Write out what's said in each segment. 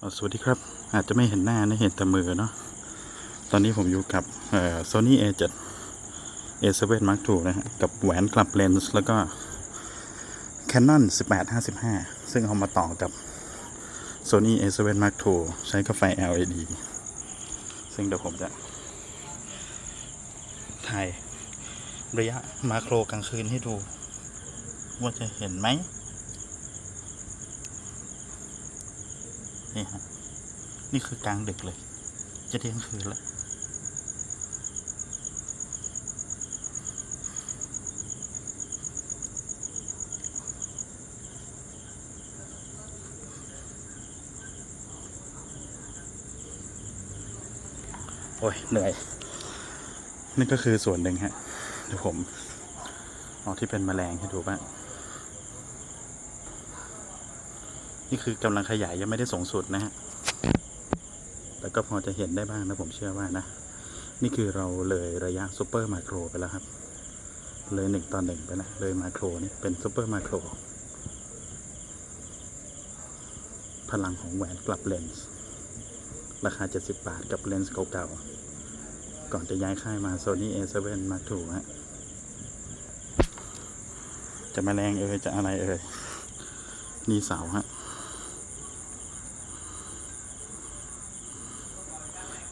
สวัสดีครับ อาจจะไม่เห็นหน้านะเห็นแต่มือเนาะตอนนี้ผมอยู่กับเอ่อ Sony A7 A7 Mark II นะฮะ กับแหวนกลับเลนส์แล้วก็ Canon 1855 ซึ่งเอามาต่อกับ Sony A7 Mark II ใช้กับไฟ LED ซึ่งเดี๋ยวผมจะถ่ายระยะมาโครกลางคืนให้ดู ว่าจะเห็นไหม นี่ฮะ นี่คือกลางดึกเลย จะเที่ยงคืนแล้วโอ้ยเหนื่อย นี่ก็คือส่วนหนึ่งฮะเดี๋ยวผมเอาที่เป็นแมลงให้ดูบ้าง นี่คือกำลังขยายยังไม่ได้สูงสุดนะฮะ แต่ก็พอจะเห็นได้บ้างนะผมเชื่อว่านะ นี่คือเราเลยระยะซูเปอร์มาโครไปแล้วครับ เลยหนึ่งต่อหนึ่งไปนะเลยมาโครนี่เป็นซูเปอร์มาโคร พลังของแหวนกลับเลนส์ราคา 70 บาทกับเลนส์เก่าๆ ก่อนจะย้ายค่ายมา Sony A7 Mark II ฮะ จะมาแรงเอ่ยจะอะไรเอ่ยนี่เสาฮะ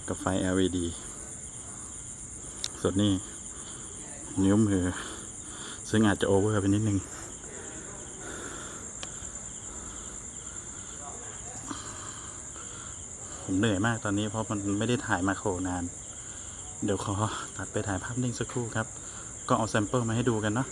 กับไฟ LED ส่วนนี้ นิ้วมือ ซึ่งอาจจะโอเวอร์ไปนิดนึง ผมเหนื่อยมากตอนนี้เพราะมันไม่ได้ถ่ายมาโคนาน เดี๋ยวขอตัดไปถ่ายภาพนิ่งสักครู่ครับ ก็เอาแซมเปิลมาให้ดูกันเนาะ